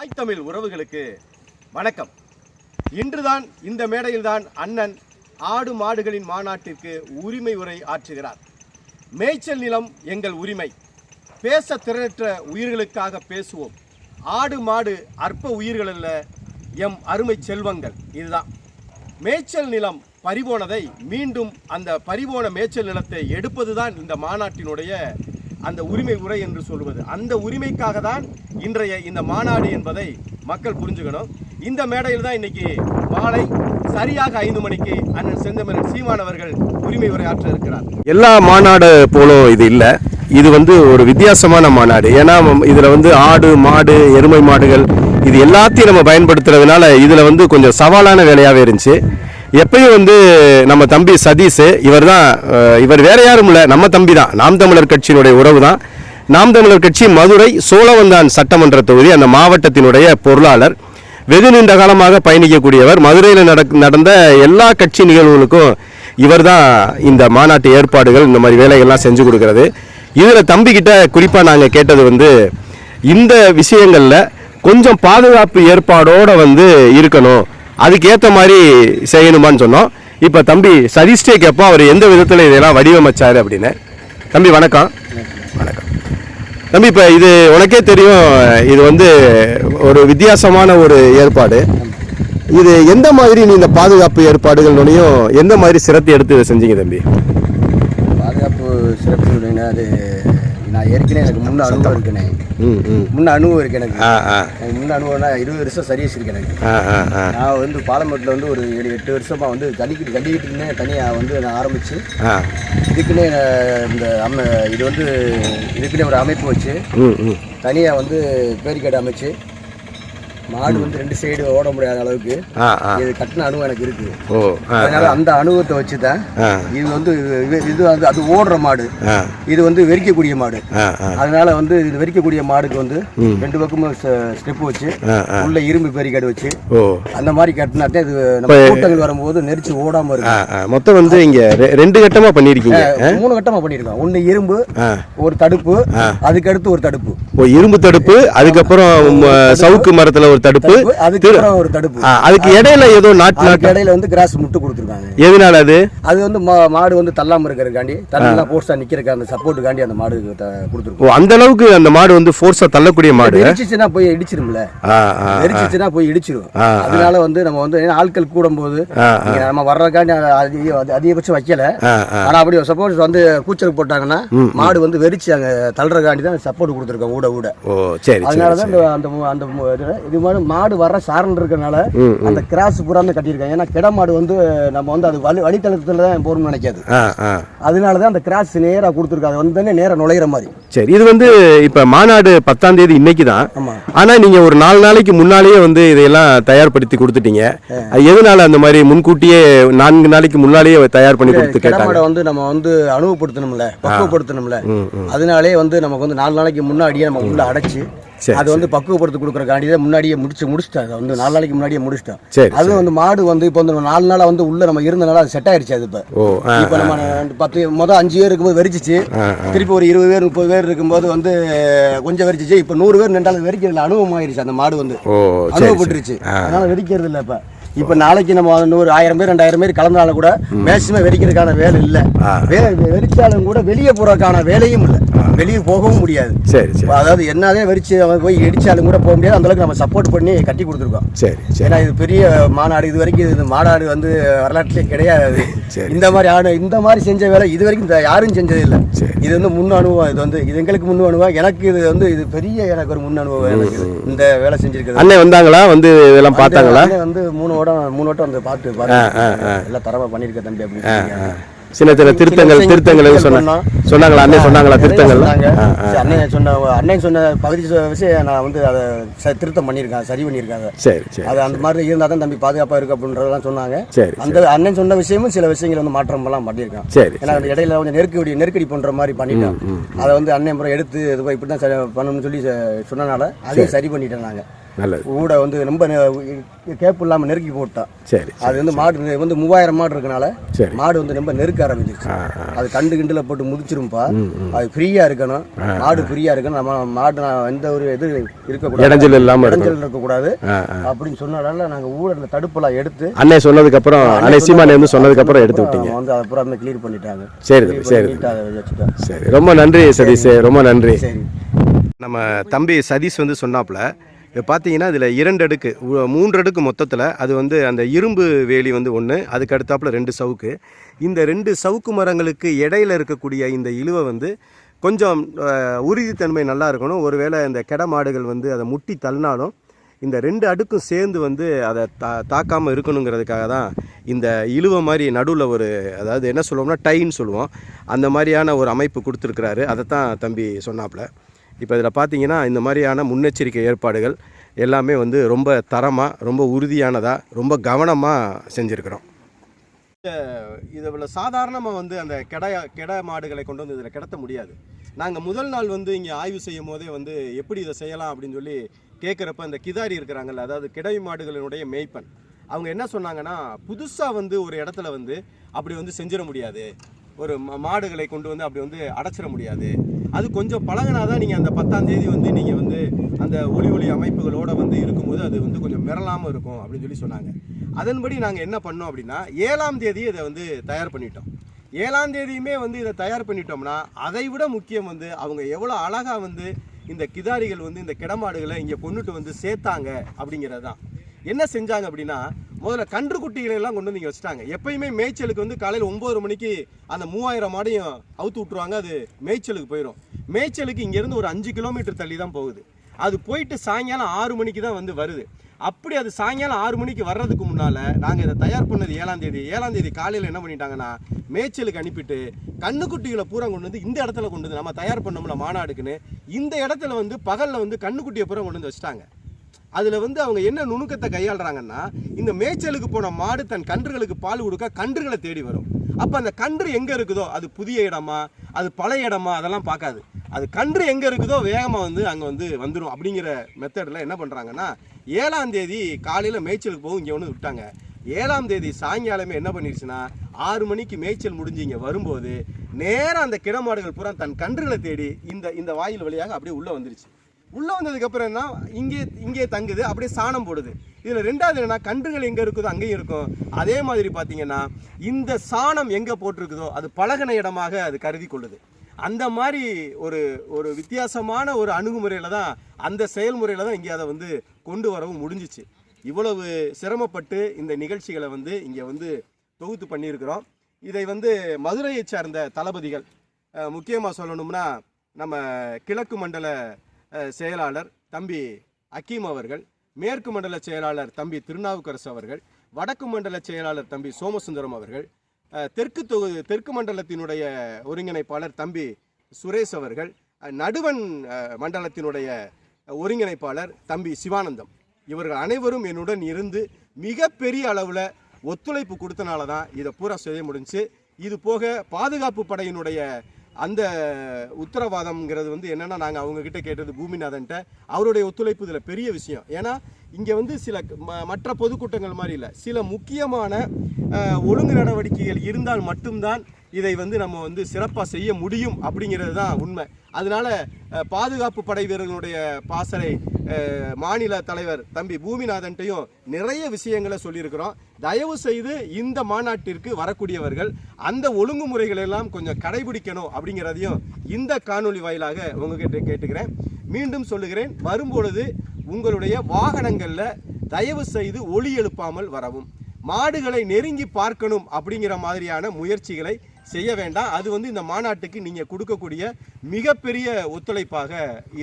தாய் தமிழ் உறவுகளுக்கு வணக்கம். இன்றுதான் இந்த மேடையில்தான் அண்ணன் ஆடு மாடுகளின் மாநாட்டிற்கு உரிமை உரை ஆற்றுகிறார். மேய்ச்சல் நிலம் எங்கள் உரிமை. பேச திறனற்ற உயிர்களுக்காக பேசுவோம். ஆடு மாடு அற்ப உயிர்கள் அல்ல எம் அருமை செல்வங்கள். இதுதான். மேய்ச்சல் நிலம் பறிபோனதை மீண்டும் அந்த பறிபோன மேய்ச்சல் நிலத்தை எடுப்பதுதான் இந்த மாநாட்டினுடைய அந்த உரிமை உரை என்று சொல்வது. அந்த உரிமைக்காக தான் இன்றைய இந்த மாநாடு என்பதை மக்கள் புரிஞ்சுக்கணும். இந்த மேடையில் தான் இன்னைக்கு மாலை சரியாக ஐந்து மணிக்கு அண்ணன் செந்தமிழன் சீமானவர்கள் உரிமை உரை ஆற்ற இருக்கிறார். எல்லா மாநாடு போலும் இது இல்லை. இது வந்து ஒரு வித்தியாசமான மாநாடு. ஏன்னா இதில் வந்து ஆடு மாடு எருமை மாடுகள் இது எல்லாத்தையும் நம்ம பயன்படுத்துறதுனால இதில் வந்து கொஞ்சம் சவாலான வேலையாகவே இருந்துச்சு. எப்பயும் வந்து நம்ம தம்பி சதீஷ் இவர் தான் இவர் வேற யாரும் இல்லை நம்ம தம்பி தான். நாம் தமிழர் கட்சியினுடைய உறவு தான். நாம் தமிழர் கட்சி மதுரை சோழவந்தான் சட்டமன்ற தொகுதி அந்த மாவட்டத்தினுடைய பொருளாளர். வெகு நீண்ட காலமாக பயணிக்கக்கூடியவர் மதுரையில் நடக் நடந்த எல்லா கட்சி நிகழ்வுகளுக்கும் இவர் தான் இந்த மாநாட்டு ஏற்பாடுகள் இந்த மாதிரி வேலைகள்லாம் செஞ்சு கொடுக்கறது. இதில் தம்பிக்கிட்ட குறிப்பாக நாங்கள் கேட்டது வந்து இந்த விஷயங்களில் கொஞ்சம் பாதுகாப்பு ஏற்பாடோடு வந்து இருக்கணும். அதுக்கேற்ற மாதிரி செய்யணுமான்னு சொன்னோம். இப்போ தம்பி சதீஷ்டே கேட்போம் அவர் எந்த விதத்தில் இதெல்லாம் வடிவமைச்சார் அப்படின்னு. தம்பி வணக்கம். வணக்கம். தம்பி இப்போ இது உனக்கே தெரியும் இது வந்து ஒரு வித்தியாசமான ஒரு ஏற்பாடு. இது எந்த மாதிரி நீ இந்த பாதுகாப்பு ஏற்பாடுகள்னுடையும் எந்த மாதிரி சிரத்தை எடுத்து இதை செஞ்சீங்க தம்பி? பாதுகாப்பு சிறப்பு அது நான் ஏற்கனவே எனக்கு முன்ன அனுபவம் இருக்குண்ணே. முன்ன அனுபவம் இருக்கு எனக்கு. எனக்கு முன்ன அனுபவம்னா இருபது வருஷம் சர்வீஸ் இருக்கு எனக்கு. நான் வந்து பாலமேட்டில் வந்து ஒரு ஏழு எட்டு வருஷமா வந்து கண்டிக்கிட்டு கண்டிக்கிட்டுனே தனியாக வந்து நான் ஆரம்பிச்சு இதுக்குன்னே இந்த அம்ம இது வந்து இதுக்குன்னே ஒரு அமைப்பு வச்சு தனியாக வந்து பேரிக்காடு அமைச்சு மாடு வந்து ரெண்டு சைடு ஓட முடியாத அளவுக்கு இது கட்டின அனுபவம் எனக்கு இருக்கு. அதனால அந்த அனுபவத்தை வச்சு தான் ஆ. இது வந்து இது- வந்து அது ஓடுற மாடு. இது வந்து வெறிக்கக்கூடிய மாடு. அதனால வந்து இது வெறிக்கக்கூடிய மாடுக்கு வந்து ரெண்டு பக்கமும் ஸ்டெப் வச்சு உள்ள இரும்பு பேரிகார்டு வச்சு அந்த மாதிரி கட்டினா தான் இது நம்ம கூட்டங்கள் வரும்போது நெரிச்சு ஓடாம ஆ மொத்தம் வந்து இங்கே ரெண்டு கட்டமாக பண்ணியிருக்கீங்க மூணு கட்டமா பண்ணிருக்கோம் ஒன்னு இரும்பு ஒரு தடுப்பு அதுக்கு அடுத்து ஒரு தடுப்பு. இரும்பு தடுப்பு அதுக்கப்புறம் சவுக்கு மரத்தில் ஒரு தடுப்பு அதுக்கு அப்புறம் ஒரு தடுப்பு. அதுக்கு இடையில ஏதோ நாட்டு நாட்டு இடையில வந்து கிராஸ் முட்டு கொடுத்துருக்காங்க. எதனால அது? அது வந்து மாடு வந்து தள்ளாம இருக்கிறதுக்காண்டி தள்ளா போஸ்டா நிக்கிறதுக்கு அந்த சப்போர்ட்டுக்காண்டி அந்த மாடு கொடுத்துருக்கோம். அந்த அளவுக்கு அந்த மாடு வந்து ஃபோர்ஸா தள்ளக்கூடிய மாடு? வெறிச்சிச்சுன்னா போய் இடிச்சிரும்ல. வெறிச்சிச்சுன்னா போய் இடிச்சிரும். அதனால வந்து நம்ம வந்து ஆட்கள் கூடும்போது ஆ, இங்க நம்ம வர்றதுக்காண்டி அதிக- அது அதிகபட்சம் வைக்கல. ஆனா அப்படி சப்போஸ் வந்து கூச்சல் போட்டாங்கன்னா மாடு வந்து வெறிச்சு அங்க தள்ளுறதுக்காண்டி தான் சப்போர்ட் கொடுத்துருக்கோம் ஊட ஊட. ஓ சரி அதனால தான் அந்த அந்த இது மாதிரி மாடு வர சாரல் இருக்கனால அந்த கிராஸ் புறான்னு கட்டியிருக்காங்க. ஏன்னா கிட மாடு வந்து நம்ம வந்து அது வழி வழித்தளத்துல தான் போகணும்னு நினைக்காது. அதனால தான் அந்த கிராஸ் நேரா கொடுத்துருக்காங்க. வந்து தானே நேரா நுழையிற மாதிரி. சரி இது வந்து இப்ப மாநாடு பத்தாம் தேதி இன்னைக்கு தான். ஆமா. ஆனா நீங்க ஒரு நாலு நாளைக்கு முன்னாலேயே வந்து இதையெல்லாம் தயார்படுத்தி கொடுத்துட்டீங்க. அது எதனால அந்த மாதிரி முன்கூட்டியே நான்கு நாளைக்கு முன்னாலேயே தயார் பண்ணி கொடுத்து கிட கேட்டாங்க? மாடை வந்து நம்ம வந்து அனுபவப்படுத்தணும்ல பக்குவப்படுத்தணும்ல. அதனாலே வந்து நமக்கு வந்து நாலு நாளைக்கு முன்னாடியே நம்ம உள்ள அடைச்சு அது வந்து பக்குவப்படுத்தி கொடுக்குறக்காண்டி தான் முன்னாடியே முடிச்சு முடிச்சிட்டோம் அதை வந்து நாலு நாளைக்கு முன்னாடியே முடிச்சிட்டோம் சரி அது வந்து மாடு வந்து இப்போ வந்து நாலு நாளா வந்து உள்ள நம்ம இருந்தனால அது செட் ஆயிருச்சு அது இப்போ. இப்போ நம்ம பத்து மொதல் அஞ்சு பேர் இருக்கும்போது வெறிச்சிச்சு. திருப்பி ஒரு இருபது பேர் முப்பது பேர் இருக்கும்போது வந்து கொஞ்சம் வெறிச்சிச்சு. இப்போ நூறு பேர் நின்றாலும் வெறிக்கிறதுல அனுபவம் ஆயிருச்சு அந்த மாடு வந்து. அனுபவப்பட்டுருச்சு. அதனால வெடிக்கிறது இல்லை இப்போ. இப்போ நாளைக்கு நம்ம நூறு ஆயிரம் பேர் ரெண்டாயிரம் பேர் கலந்தாலும் கூட மேக்சிமம் வெடிக்கிறதுக்கான வேலை இல்லை. வே வெறிச்சாலும் கூட வெளியே போறதுக்கான வேலையும் இல்லை. வெளியே போகவும் முடியாது. சரி சரி. அதாவது என்னதே வெறிச்சு அவன் போய் இடிச்சாலும் கூட போக முடியாது. அந்த அளவுக்கு நம்ம சப்போர்ட் பண்ணி கட்டி கொடுத்துருக்கோம். சரி சரி. ஏன்னா இது பெரிய மாநாடு. இது வரைக்கும் இது மாநாடு வந்து வரலாற்றிலே கிடையாது. சரி. இந்த மாதிரி ஆடு இந்த மாதிரி செஞ்ச வேலை இது வரைக்கும் இந்த யாரும் செஞ்சது இல்லை. சரி. இது வந்து முன் அனுபவம். இது வந்து இது எங்களுக்கு முன் அனுபவம். எனக்கு இது வந்து இது பெரிய எனக்கு ஒரு முன் அனுபவம் எனக்கு. இந்த வேலை செஞ்சிருக்கிறது. அண்ணன் வந்தாங்களா? வந்து இதெல்லாம் பார்த்தாங்களா? வந்து மூணு வட்டம் மூணு வட்டம் வந்து பார்த்து பாருங்க எல்லாம் தரமா பண்ணிருக்க தம்பி அப்படின்னு. சின்ன சின்ன திருத்தங்கள் திருத்தங்கள் எதுவும் சொன்ன பண்ணோம். சொன்னாங்களா? அண்ணன் சொன்னாங்களா? திருத்தங்கள்? சொன்னாங்க. அண்ணன் சொன்ன அண்ணன் சொன்ன பகுதி விஷயம் நான் வந்து அதை திருத்தம் பண்ணியிருக்கேன் சரி பண்ணியிருக்காங்க. சரி சரி அது அந்த மாதிரி இருந்தால் தான் தம்பி பாதுகாப்பாக இருக்கு அப்படின்றதெல்லாம் சொன்னாங்க. சரி அந்த அண்ணன் சொன்ன விஷயமும் சில விஷயங்கள் வந்து மாற்றம் எல்லாம் பண்ணியிருக்கான். சரி ஏன்னா அந்த இடையில கொஞ்சம் நெருக்கடி நெருக்கடி பண்ற மாதிரி பண்ணிட்டோம் அதை வந்து அண்ணன் முறை எடுத்து இது இப்படி தான் சரி பண்ணணும்னு சொல்லி சொன்னனால அதையும் சரி. பண்ணிட்டோம் நாங்கள் நல்லது. கூட வந்து ரொம்ப கேப்பு இல்லாமல் நெருக்கி போட்டான் சரி அது வந்து மாடு வந்து மூவாயிரம் மாடு இருக்கனால சரி. மாடு வந்து ரொம்ப நெருக்க ஆரம்பிச்சிருச்சு. அது கண்டு கிண்டுல போட்டு முதிச்சிரும்பா. அது ஃப்ரீயா இருக்கணும். மாடு ஃப்ரீயா இருக்கணும். நம்ம மாடு நான் எந்த ஒரு இது இருக்கக்கூடாது. இடைஞ்சல் இல்லாமல் இடைஞ்சல் இருக்கக்கூடாது. அப்படின்னு சொன்னதால நாங்க ஊழல தடுப்பெல்லாம் எடுத்து அண்ணே சொன்னதுக்கப்புறம் அண்ணே சீமானே வந்து சொன்னதுக்கப்புறம் எடுத்து விட்டீங்க. வந்து அப்புறம் கிளியர் பண்ணிட்டாங்க. சரி சரி. சரி ரொம்ப நன்றி சதீஷ் ரொம்ப நன்றி. சரி. நம்ம தம்பி சதீஷ் வந்து சொன்னாப்புல இது பார்த்தீங்கன்னா இதில் இரண்டு அடுக்கு மூன்று அடுக்கு மொத்தத்தில் அது வந்து அந்த இரும்பு வேலி வந்து ஒன்று அதுக்கு அடுத்தாப்புல ரெண்டு சவுக்கு. இந்த ரெண்டு சவுக்கு மரங்களுக்கு இடையில இருக்கக்கூடிய இந்த இழுவை வந்து கொஞ்சம் உறுதித்தன்மை நல்லா இருக்கணும். ஒருவேளை இந்த கெட மாடுகள் வந்து அதை முட்டி தள்ளினாலும் இந்த ரெண்டு அடுக்கும் சேர்ந்து வந்து அதை தா தாக்காமல் இருக்கணுங்கிறதுக்காக தான் இந்த இழுவை மாதிரி நடுவில் ஒரு அதாவது என்ன சொல்லுவோம்னா டைன்னு சொல்லுவோம். அந்த மாதிரியான ஒரு அமைப்பு கொடுத்துருக்குறாரு. அதை தான் தம்பி சொன்னாப்புல. இப்போ இதில் பார்த்தீங்கன்னா இந்த மாதிரியான முன்னெச்சரிக்கை ஏற்பாடுகள் எல்லாமே வந்து ரொம்ப தரமாக ரொம்ப உறுதியானதாக ரொம்ப கவனமாக செஞ்சுருக்கிறோம். இதில் சாதாரணமாக வந்து அந்த கெட கெட மாடுகளை கொண்டு வந்து இதில் கிடத்த முடியாது. நாங்கள் முதல் நாள் வந்து இங்கே ஆய்வு செய்யும் போதே வந்து எப்படி இதை செய்யலாம் அப்படின்னு சொல்லி கேட்குறப்ப இந்த கிதாரி இருக்கிறாங்கல்ல அதாவது கிடை மாடுகளினுடைய மேய்ப்பன் அவங்க என்ன சொன்னாங்கன்னா புதுசாக வந்து ஒரு இடத்துல வந்து அப்படி வந்து செஞ்சிட முடியாது. ஒரு மாடுகளை கொண்டு வந்து அப்படி வந்து அடைச்சிட முடியாது. அது கொஞ்சம் பழகினாதான் நீங்கள் அந்த பத்தாம் தேதி வந்து நீங்கள் வந்து அந்த ஒளி ஒளி அமைப்புகளோடு வந்து இருக்கும்போது அது வந்து கொஞ்சம் மிரளாமல் இருக்கும் அப்படின்னு சொல்லி சொன்னாங்க. அதன்படி நாங்கள் என்ன பண்ணோம் அப்படின்னா ஏழாம் தேதி இதை வந்து தயார் பண்ணிட்டோம். ஏழாம் தேதியுமே வந்து இதை தயார் பண்ணிட்டோம்னா அதை விட முக்கியம் வந்து அவங்க எவ்வளோ அழகாக வந்து இந்த கிதாரிகள் வந்து இந்த கிடமாடுகளை இங்கே கொண்டுட்டு வந்து சேர்த்தாங்க அப்படிங்கிறது தான் என்ன செஞ்சாங்க அப்படின்னா முதல்ல கன்றுக்குட்டிகளை எல்லாம் கொண்டு வந்து இங்கே வச்சுட்டாங்க. எப்பயுமே மேய்ச்சலுக்கு வந்து காலையில் ஒம்பது மணிக்கு அந்த மூவாயிரம் மாடையும் அவுத்து விட்ருவாங்க அது மேய்ச்சலுக்கு போயிடும் மேய்ச்சலுக்கு இங்கேருந்து ஒரு அஞ்சு கிலோமீட்டர் தள்ளி தான் போகுது. அது போயிட்டு சாயங்காலம் ஆறு மணிக்கு தான் வந்து வருது. அப்படி அது சாயங்காலம் ஆறு மணிக்கு வர்றதுக்கு முன்னால் நாங்கள் இதை தயார் பண்ணது ஏழாம் தேதி. ஏழாம் தேதி காலையில் என்ன பண்ணிட்டாங்கன்னா மேய்ச்சலுக்கு அனுப்பிட்டு கண்ணுக்குட்டிகளை பூரா கொண்டு வந்து இந்த இடத்துல கொண்டு வந்து நம்ம தயார் பண்ணோம்ல மாநாடுக்குன்னு இந்த இடத்துல வந்து பகலில் வந்து கண்ணுக்குட்டியை பூரா கொண்டு வந்து வச்சுட்டாங்க. அதில் வந்து அவங்க என்ன நுணுக்கத்தை கையாளுறாங்கன்னா இந்த மேய்ச்சலுக்கு போன மாடு தன் கன்றுகளுக்கு பால் கொடுக்க கன்றுகளை தேடி வரும். அப்போ அந்த கன்று எங்கே இருக்குதோ அது புதிய இடமா அது பழைய இடமா அதெல்லாம் பார்க்காது. அது கன்று எங்கே இருக்குதோ வேகமாக வந்து அங்கே வந்து வந்துடும் அப்படிங்கிற மெத்தடில் என்ன பண்ணுறாங்கன்னா ஏழாம் தேதி காலையில் மேய்ச்சலுக்கு போகும் இங்கே ஒன்று விட்டாங்க. ஏழாம் தேதி சாயங்காலமே என்ன பண்ணிருச்சுன்னா ஆறு மணிக்கு மேய்ச்சல் முடிஞ்சு இங்கே வரும்போது நேராக அந்த கிடமாடுகள் பூரா தன் கன்றுகளை தேடி இந்த இந்த வாயில் வழியாக அப்படியே உள்ளே வந்துருச்சு. உள்ளே வந்ததுக்கு அப்புறம் என்ன இங்கே இங்கே தங்குது அப்படியே சாணம் போடுது. இதில் ரெண்டாவது என்னன்னா கன்றுகள் எங்கே இருக்குதோ அங்கேயும் இருக்கும். அதே மாதிரி பார்த்தீங்கன்னா இந்த சாணம் எங்கே போட்டிருக்குதோ அது பழகின இடமாக அது கருதி கொள்ளுது. அந்த மாதிரி ஒரு ஒரு வித்தியாசமான ஒரு அணுகுமுறையில் தான் அந்த செயல்முறையில் தான் இங்கே அதை வந்து கொண்டு வரவும் முடிஞ்சிச்சு. இவ்வளவு சிரமப்பட்டு இந்த நிகழ்ச்சிகளை வந்து இங்கே வந்து தொகுத்து பண்ணியிருக்கிறோம். இதை வந்து மதுரையைச் சார்ந்த தளபதிகள் முக்கியமாக சொல்லணும்னா நம்ம கிழக்கு மண்டல செயலாளர் தம்பி அக்கீம் அவர்கள் மேற்கு மண்டல செயலாளர் தம்பி திருநாவுக்கரசு அவர்கள் வடக்கு மண்டல செயலாளர் தம்பி சோமசுந்தரம் அவர்கள் தெற்கு தொகுதி தெற்கு மண்டலத்தினுடைய ஒருங்கிணைப்பாளர் தம்பி சுரேஷ் அவர்கள் நடுவன் மண்டலத்தினுடைய ஒருங்கிணைப்பாளர் தம்பி சிவானந்தம். இவர்கள் அனைவரும் என்னுடன் இருந்து மிகப்பெரிய அளவில் ஒத்துழைப்பு கொடுத்தனால தான் இதை பூரா செய்ய முடிஞ்சுச்சு இது போக பாதுகாப்பு படையினுடைய அந்த உத்தரவாதம்ங்கிறது வந்து என்னென்னா நாங்கள் அவங்கக்கிட்ட கேட்டது பூமிநாதன்ட்ட. அவருடைய ஒத்துழைப்பு இதில் பெரிய விஷயம். ஏன்னா இங்கே வந்து சில ம- மற்ற பொதுக்கூட்டங்கள் மாதிரி இல்லை. சில முக்கியமான ஒழுங்கு நடவடிக்கைகள் இருந்தால் மட்டும்தான் இதை வந்து நம்ம வந்து சிறப்பாக செய்ய முடியும் அப்படிங்கிறது தான் உண்மை. அதனால் பாதுகாப்பு படை வீரர்களுடைய பாசறை மாநில தலைவர் தம்பி பூமிநாதன்ட்டையும் நிறைய விஷயங்களை சொல்லியிருக்கிறோம். தயவு செய்து இந்த மாநாட்டிற்கு வரக்கூடியவர்கள் அந்த ஒழுங்குமுறைகளெல்லாம் கொஞ்சம் கடைபிடிக்கணும் அப்படிங்கிறதையும் இந்த காணொலி வாயிலாக உங்ககிட்ட கேட்டுக்கிறேன். மீண்டும் சொல்லுகிறேன் வரும்பொழுது உங்களுடைய வாகனங்களில் தயவு செய்து ஒளி எழுப்பாமல் வரவும். மாடுகளை நெருங்கி பார்க்கணும் அப்படிங்கிற மாதிரியான முயற்சிகளை செய்ய வேண்டாம். அது வந்து இந்த மாநாட்டுக்கு நீங்கள் கொடுக்கக்கூடிய மிகப்பெரிய ஒத்துழைப்பாக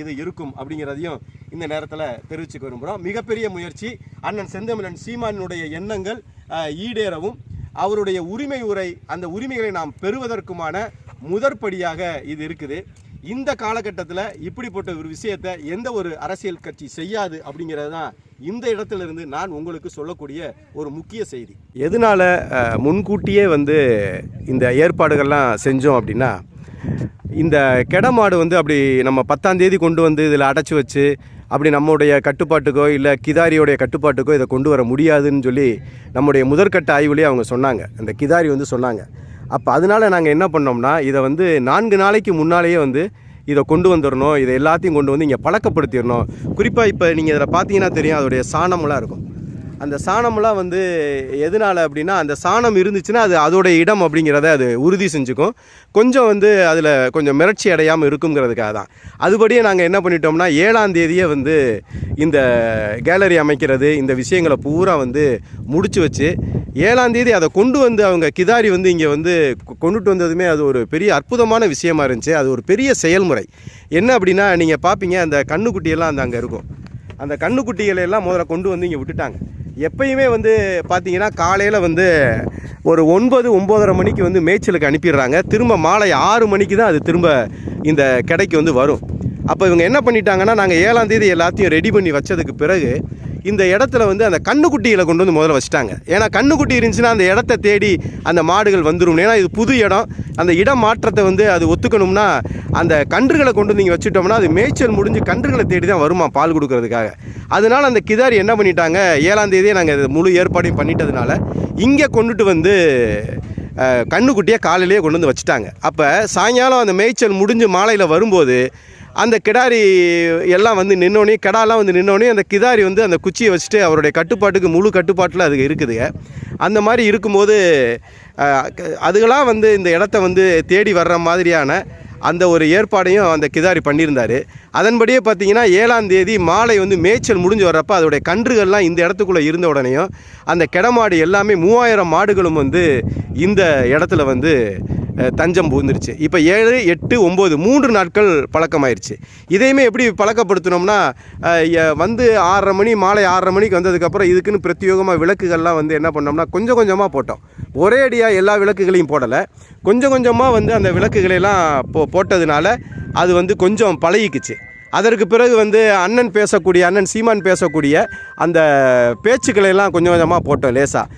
இது இருக்கும் அப்படிங்கிறதையும் இந்த நேரத்தில் தெரிவிச்சுக்க விரும்புகிறோம் மிகப்பெரிய முயற்சி. அண்ணன் செந்தமிழன் சீமானுடைய எண்ணங்கள் ஈடேறவும். அவருடைய உரிமை உரை அந்த உரிமைகளை நாம் பெறுவதற்குமான முதற்படியாக இது இருக்குது. இந்த காலகட்டத்தில் இப்படிப்பட்ட ஒரு விஷயத்தை எந்த ஒரு அரசியல் கட்சி செய்யாது அப்படிங்கிறது தான் இந்த இடத்துல இருந்து நான் உங்களுக்கு சொல்லக்கூடிய ஒரு முக்கிய செய்தி. எதனால முன்கூட்டியே வந்து இந்த ஏற்பாடுகள்லாம் செஞ்சோம் அப்படின்னா இந்த கெடமாடு வந்து அப்படி நம்ம பத்தாந்தேதி கொண்டு வந்து இதில் அடைச்சி வச்சு அப்படி நம்முடைய கட்டுப்பாட்டுக்கோ இல்லை கிதாரியோடைய கட்டுப்பாட்டுக்கோ இதை கொண்டு வர முடியாதுன்னு சொல்லி நம்முடைய முதற்கட்ட ஆய்வுலேயே அவங்க சொன்னாங்க. அந்த கிதாரி வந்து சொன்னாங்க. அப்போ அதனால நாங்கள் என்ன பண்ணோம்னா இதை வந்து நான்கு நாளைக்கு முன்னாலேயே வந்து இதை கொண்டு வந்துடணும் இதை எல்லாத்தையும் கொண்டு வந்து இங்கே பழக்கப்படுத்திடணும் குறிப்பாக இப்போ நீங்கள் இதில் பார்த்தீங்கன்னா தெரியும் அதோடைய சாணமெல்லாம் இருக்கும். அந்த சாணமெல்லாம் வந்து எதனால் அப்படின்னா அந்த சாணம் இருந்துச்சுன்னா அது அதோடைய இடம் அப்படிங்கிறத அது உறுதி செஞ்சுக்கும். கொஞ்சம் வந்து அதில் கொஞ்சம் மிரட்சி அடையாமல் இருக்குங்கிறதுக்காக தான். அதுபடியே நாங்கள் என்ன பண்ணிட்டோம்னா ஏழாம் தேதியே வந்து இந்த கேலரி அமைக்கிறது இந்த விஷயங்களை பூரா வந்து முடிச்சு வச்சு ஏழாம் தேதி அதை கொண்டு வந்து அவங்க கிதாரி வந்து இங்கே வந்து கொண்டுட்டு வந்ததுமே அது ஒரு பெரிய அற்புதமான விஷயமா இருந்துச்சு. அது ஒரு பெரிய செயல்முறை. என்ன அப்படின்னா நீங்கள் பார்ப்பீங்க அந்த கண்ணுக்குட்டியெல்லாம் அந்த அங்கே இருக்கும். அந்த கண்ணுக்குட்டிகளை எல்லாம் முதல்ல கொண்டு வந்து இங்கே விட்டுட்டாங்க. எப்பயுமே வந்து பார்த்தீங்கன்னா காலையில் வந்து ஒரு ஒன்பது ஒம்போதரை மணிக்கு வந்து மேய்ச்சலுக்கு அனுப்பிடுறாங்க. திரும்ப மாலை ஆறு மணிக்கு தான் அது திரும்ப இந்த கடைக்கு வந்து வரும். அப்போ இவங்க என்ன பண்ணிட்டாங்கன்னா நாங்கள் ஏழாம் தேதி எல்லாத்தையும் ரெடி பண்ணி வச்சதுக்கு பிறகு இந்த இடத்துல வந்து அந்த கண்ணுக்குட்டிகளை கொண்டு வந்து முதல்ல வச்சுட்டாங்க. ஏன்னா கண்ணுக்குட்டி இருந்துச்சுன்னா அந்த இடத்த தேடி அந்த மாடுகள் வந்துடும் ஏன்னா இது புது இடம். அந்த இடம் மாற்றத்தை வந்து அது ஒத்துக்கணும்னா அந்த கன்றுகளை கொண்டு வந்து நீங்கள் வச்சுட்டோம்னா அது மேய்ச்சல் முடிஞ்சு கன்றுகளை தேடி தான் வருமா பால் கொடுக்கறதுக்காக. அதனால் அந்த கிதாரி என்ன பண்ணிட்டாங்க? ஏழாம் தேதியே நாங்கள் முழு ஏற்பாடையும் பண்ணிட்டதுனால இங்கே கொண்டுட்டு வந்து கண்ணுக்குட்டியை காலையிலேயே கொண்டு வந்து வச்சுட்டாங்க. அப்போ சாயங்காலம் அந்த மேய்ச்சல் முடிஞ்சு மாலையில் வரும்போது அந்த கிடாரி எல்லாம் வந்து நின்னோடனே கிடாலாம் வந்து நின்னோடனே அந்த கிதாரி வந்து அந்த குச்சியை வச்சுட்டு அவருடைய கட்டுப்பாட்டுக்கு முழு கட்டுப்பாட்டில் அது இருக்குதுங்க. அந்த மாதிரி இருக்கும்போது அதுகளாக வந்து இந்த இடத்த வந்து தேடி வர்ற மாதிரியான அந்த ஒரு ஏற்பாடையும் அந்த கிதாரி பண்ணியிருந்தார். அதன்படியே பார்த்தீங்கன்னா ஏழாம் தேதி மாலை வந்து மேய்ச்சல் முடிஞ்சு வர்றப்ப அதோடைய கன்றுகள்லாம் இந்த இடத்துக்குள்ளே இருந்த உடனேயும் அந்த கிடமாடு எல்லாமே மூவாயிரம் மாடுகளும் வந்து இந்த இடத்துல வந்து தஞ்சம் புகுந்துருச்சு. இப்போ ஏழு எட்டு ஒம்பது மூன்று நாட்கள் பழக்கமாயிருச்சு. இதையுமே எப்படி பழக்கப்படுத்தினோம்னா வந்து ஆறரை மணி மாலை ஆறரை மணிக்கு வந்ததுக்கப்புறம் இதுக்குன்னு பிரத்யேகமாக விளக்குகள்லாம் வந்து என்ன பண்ணோம்னா கொஞ்சம் கொஞ்சமாக போட்டோம். ஒரே அடியாக எல்லா விளக்குகளையும் போடலை. கொஞ்சம் கொஞ்சமாக வந்து அந்த விளக்குகளையெல்லாம் போ போட்டதுனால அது வந்து கொஞ்சம் பழகிக்குச்சு. அதற்கு பிறகு வந்து அண்ணன் பேசக்கூடிய அண்ணன் சீமான் பேசக்கூடிய அந்த பேச்சுக்களை எல்லாம் கொஞ்சம் கொஞ்சமாக போட்டோம் லேசாக